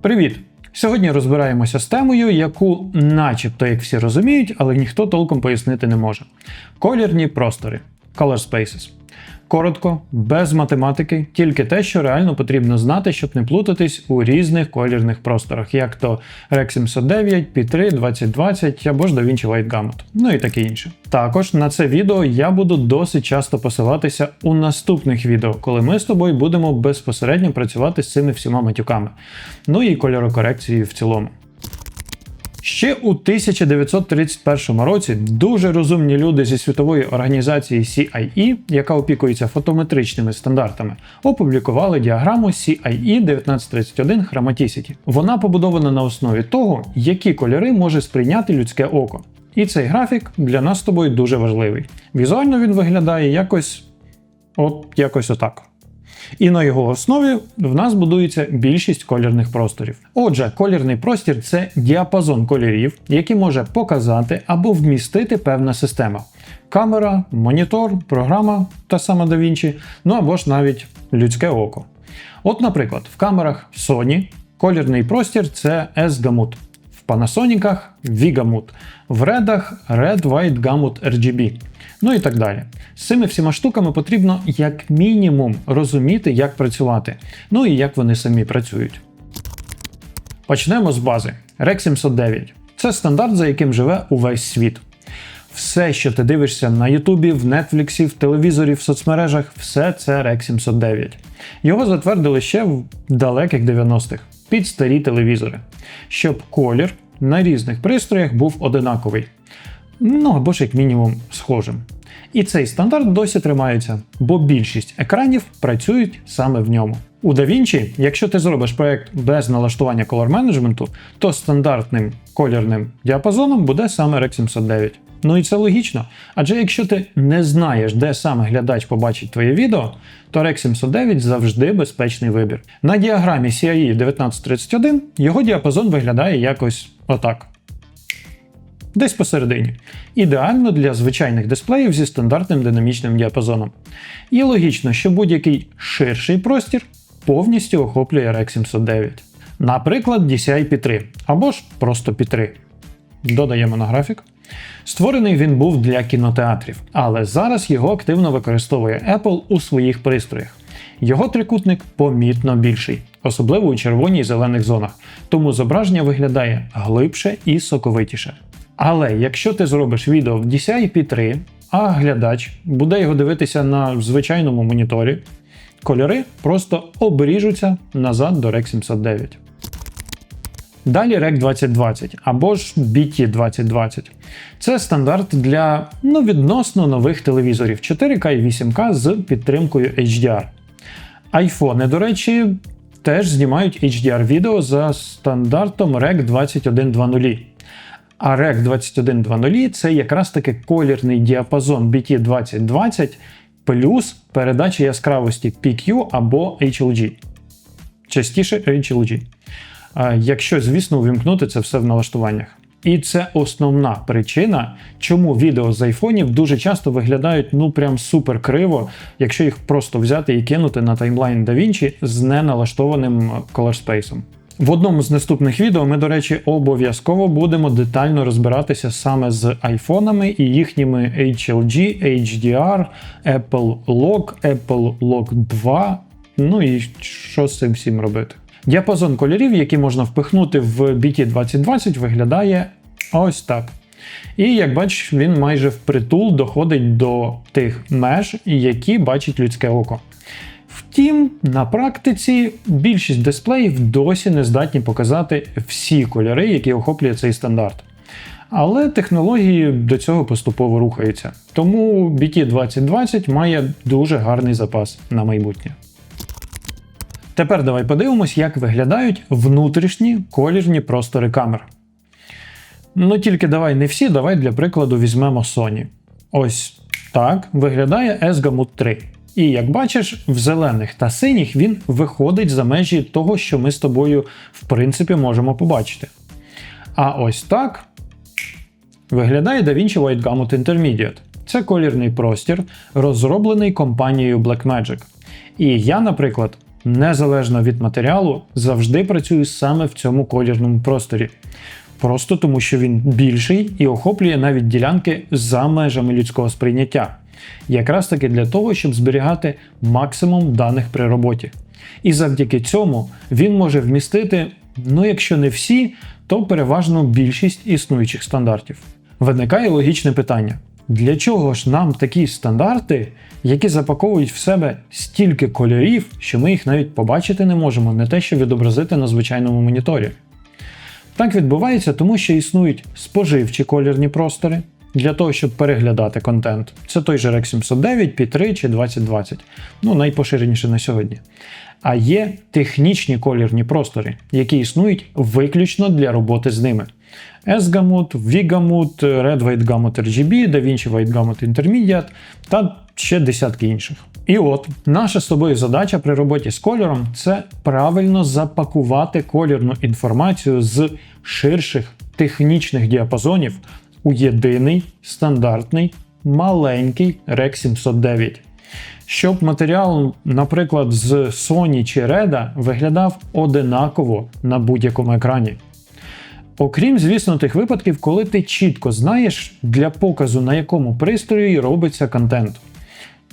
Привіт! Сьогодні розбираємося з темою, яку, начебто, як всі розуміють, але ніхто толком пояснити не може. Колірні простори Color Spaces. Коротко, без математики, тільки те, що реально потрібно знати, щоб не плутатись у різних колірних просторах, як то Rec 709, P3, 2020 або ж DaVinci White Gamut, ну і таке інше. Також на це відео я буду досить часто посилатися у наступних відео, коли ми з тобою будемо безпосередньо працювати з цими всіма матюками, ну і кольорокорекцією в цілому. Ще у 1931 році дуже розумні люди зі світової організації CIE, яка опікується фотометричними стандартами, опублікували діаграму CIE 1931 Chromaticity. Вона побудована на основі того, які кольори може сприйняти людське око. І цей графік для нас з тобою дуже важливий. Візуально він виглядає якось от якось отак. І на його основі в нас будується більшість колірних просторів. Отже, колірний простір це діапазон кольорів, який може показати або вмістити певна система. Камера, монітор, програма та сама DaVinci, ну або ж навіть людське око. От, наприклад, в камерах Sony колірний простір це S-Gamut, Panasonic V-Gamut, в редах Red White Gamut RGB. Ну і так далі. З цими всіма штуками потрібно як мінімум розуміти, як працювати, ну і як вони самі працюють. Почнемо з бази. Rec 709 це стандарт, за яким живе увесь світ. Все, що ти дивишся на Ютубі, в Нетфліксі, в телевізорі, в соцмережах, все це Rec 709. Його затвердили ще в далеких 90-х під старі телевізори, щоб колір на різних пристроях був одинаковий. Ну або ж як мінімум схожим. І цей стандарт досі тримається, бо більшість екранів працюють саме в ньому. У DaVinci, якщо ти зробиш проект без налаштування колор менеджменту, то стандартним колірним діапазоном буде саме Rec 709. Ну і це логічно. Адже якщо ти не знаєш, де саме глядач побачить твоє відео, то Rec 709 завжди безпечний вибір. На діаграмі CIE 1931 його діапазон виглядає якось отак. Десь посередині. Ідеально для звичайних дисплеїв зі стандартним динамічним діапазоном. І логічно, що будь-який ширший простір повністю охоплює Rec 709. Наприклад, DCI P3 або ж просто P3. Додаємо на графік. Створений він був для кінотеатрів, але зараз його активно використовує Apple у своїх пристроях. Його трикутник помітно більший, особливо у червоній і зелених зонах, тому зображення виглядає глибше і соковитіше. Але якщо ти зробиш відео в DCI P3, а глядач буде його дивитися на звичайному моніторі, кольори просто обріжуться назад до Rec 709. Далі Rec 2020 або ж BT 2020. Це стандарт для ну, відносно нових телевізорів 4К і 8К з підтримкою HDR. Айфони, до речі, теж знімають HDR-відео за стандартом Rec 2120. А REC 2120 це якраз таки колірний діапазон BT 2020 плюс передача яскравості PQ або HLG. Частіше HLG. Якщо, звісно, увімкнути це все в налаштуваннях. І це основна причина, чому відео з айфонів дуже часто виглядають ну прям супер криво, якщо їх просто взяти і кинути на таймлайн DaVinci з неналаштованим Color Space. В одному з наступних відео ми, до речі, обов'язково будемо детально розбиратися саме з айфонами і їхніми HLG, HDR, Apple Lock, Apple Lock 2. Ну і що з цим всім робити. Діапазон кольорів, які можна впихнути в BT 2020, виглядає ось так. І як бачиш, він майже впритул доходить до тих меж, які бачить людське око. Втім, на практиці більшість дисплеїв досі не здатні показати всі кольори, які охоплює цей стандарт. Але технології до цього поступово рухаються. Тому BT 2020 має дуже гарний запас на майбутнє. Тепер давай подивимось, як виглядають внутрішні колірні простори камер. Ну тільки давай не всі, давай для прикладу візьмемо Sony. Ось так виглядає S-Gamut 3. І як бачиш, в зелених та синіх він виходить за межі того, що ми з тобою, в принципі, можемо побачити. А ось так виглядає DaVinci White Gamut Intermediate. Це колірний простір, розроблений компанією Blackmagic. І я, наприклад, незалежно від матеріалу, завжди працює саме в цьому колірному просторі. Просто тому, що він більший і охоплює навіть ділянки за межами людського сприйняття. Якраз таки для того, щоб зберігати максимум даних при роботі. І завдяки цьому він може вмістити, ну якщо не всі, то переважно більшість існуючих стандартів. Виникає логічне питання: для чого ж нам такі стандарти, які запаковують в себе стільки кольорів, що ми їх навіть побачити не можемо, не те, що відобразити на звичайному моніторі? Так відбувається, тому що існують споживчі кольорні простори для того, щоб переглядати контент. Це той же Rec 709, P3 чи 2020, ну найпоширеніше на сьогодні. А є технічні колірні простори, які існують виключно для роботи з ними. S-Gamut, V-Gamut, Red White Gamut RGB, DaVinci White Gamut Intermediate та ще десятки інших. І от наша з тобою задача при роботі з кольором це правильно запакувати колірну інформацію з ширших технічних діапазонів у єдиний стандартний маленький REC 709. Щоб матеріал, наприклад, з Sony чи Red виглядав одинаково на будь-якому екрані. Окрім, звісно, тих випадків, коли ти чітко знаєш, для показу на якому пристрої робиться контент.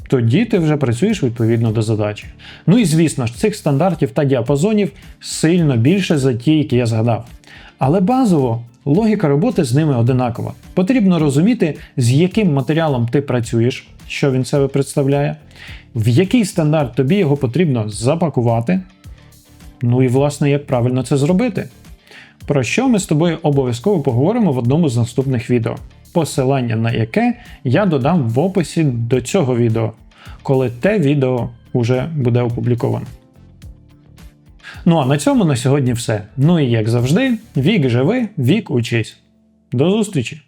Тоді ти вже працюєш відповідно до задачі. Ну і звісно ж, цих стандартів та діапазонів сильно більше за ті, які я згадав. Але базово логіка роботи з ними одинакова. Потрібно розуміти, з яким матеріалом ти працюєш, що він себе представляє, в який стандарт тобі його потрібно запакувати. Ну і власне, як правильно це зробити. Про що ми з тобою обов'язково поговоримо в одному з наступних відео, посилання на яке я додам в описі до цього відео, коли те відео вже буде опубліковано. Ну а на цьому на сьогодні все. Ну і як завжди, вік живи, вік учись. До зустрічі!